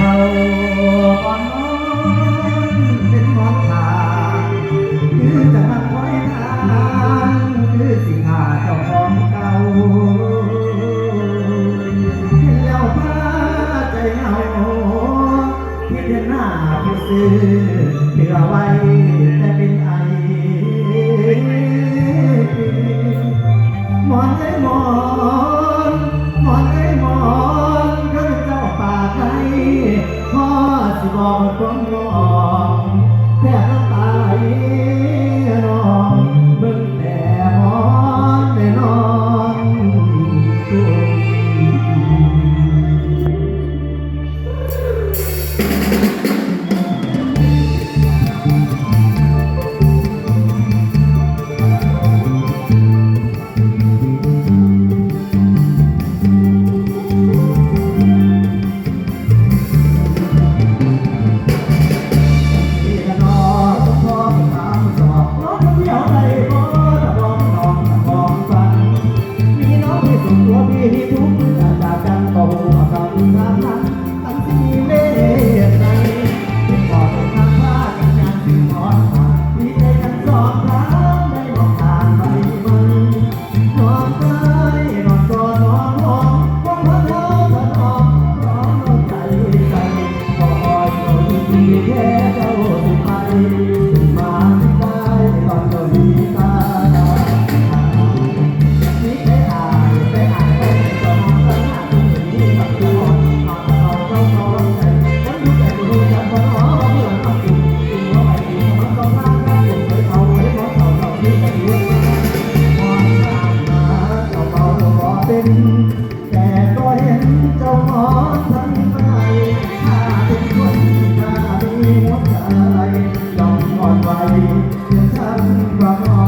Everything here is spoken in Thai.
เขาก่อนนอเป็นมองผ่านคือจะมาคอยทานคือสิหาเจ้าของเก่าเห็นแล้วพาใจเงาคิดหน้าผู้ซื้อเพื่อไว้แต่เป็นไอ บาง